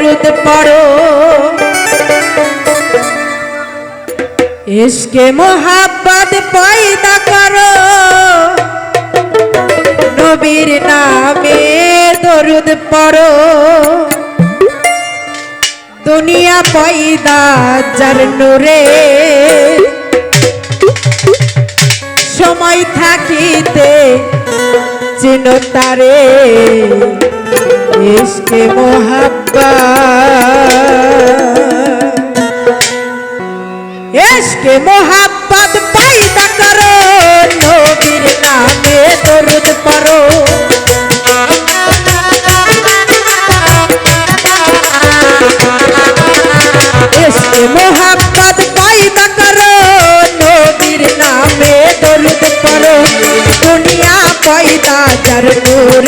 দরুদ পড়ো ইসকে মোহাব্বত পয়দা করো। নবীর নামে দরুদ পড়ো। দুনিয়া পয়দা যার নূরে। সময় থাকিতে চিনো তারে इसके मोहब्बत। इसके मोहब्बत पैदा करो नोबिर नामे दर्द पढ़ो। इसके मोहब्बत पैदा करो नोबिर नामे दर्द पढ़ो। दुनिया पैदा कर दो।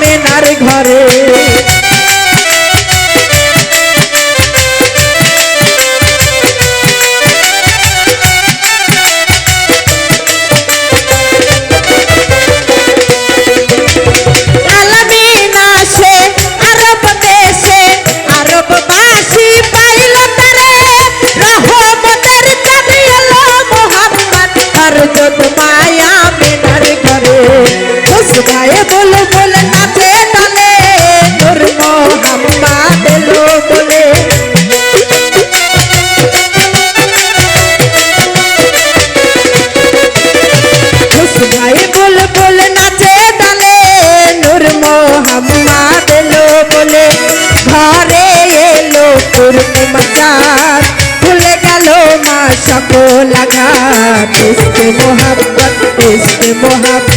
মেনার ঘরে। को लगा इश्क मोहब्बत इश्क मोहब्बत।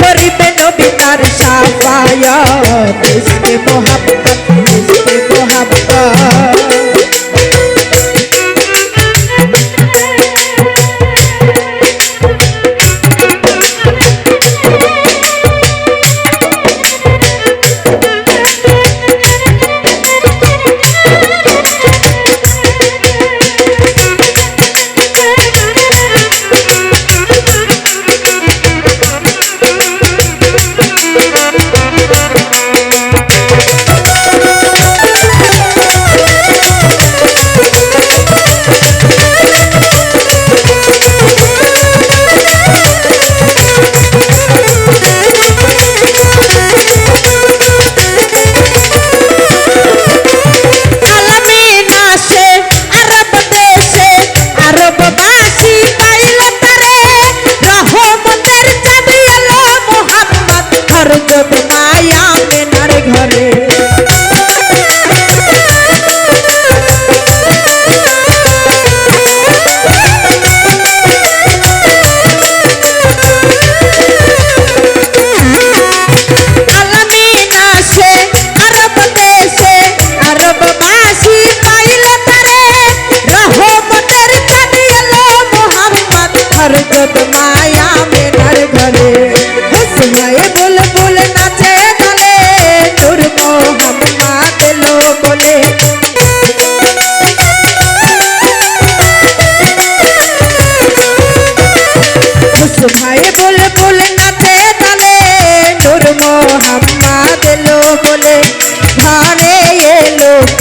করিবে নবী তার সাফায়াত। ইসকে মোহাম্মদ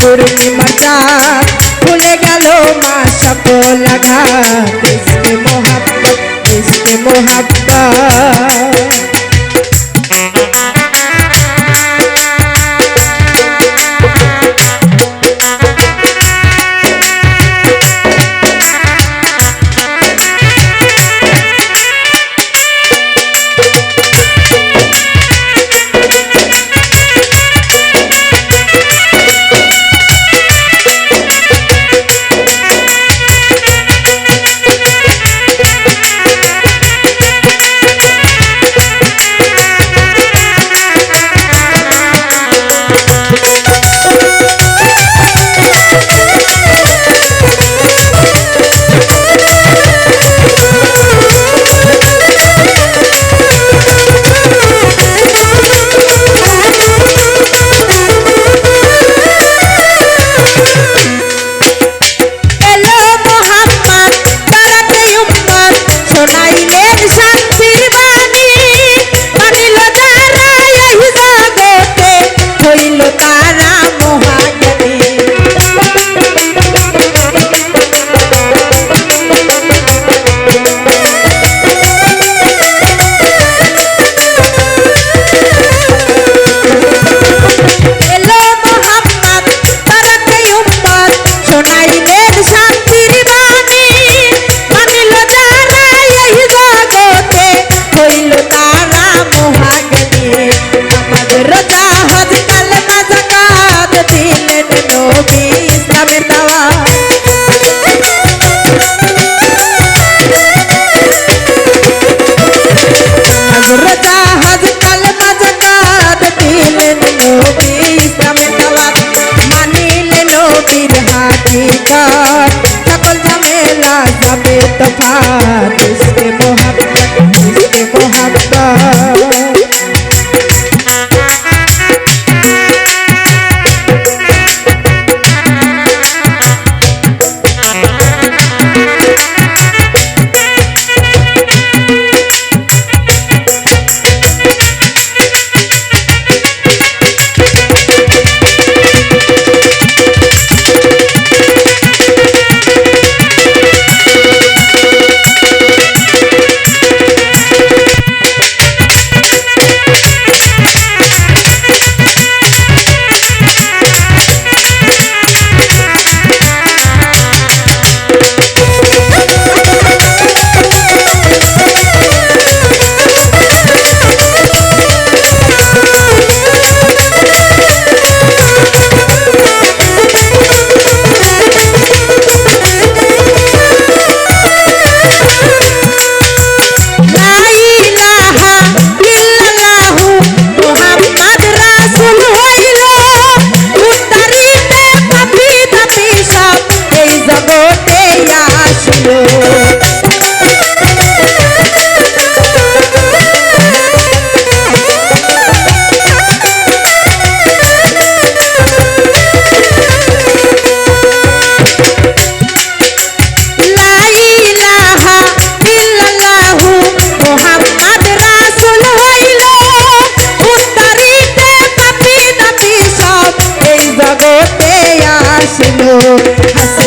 পূর্ণিমা আসলো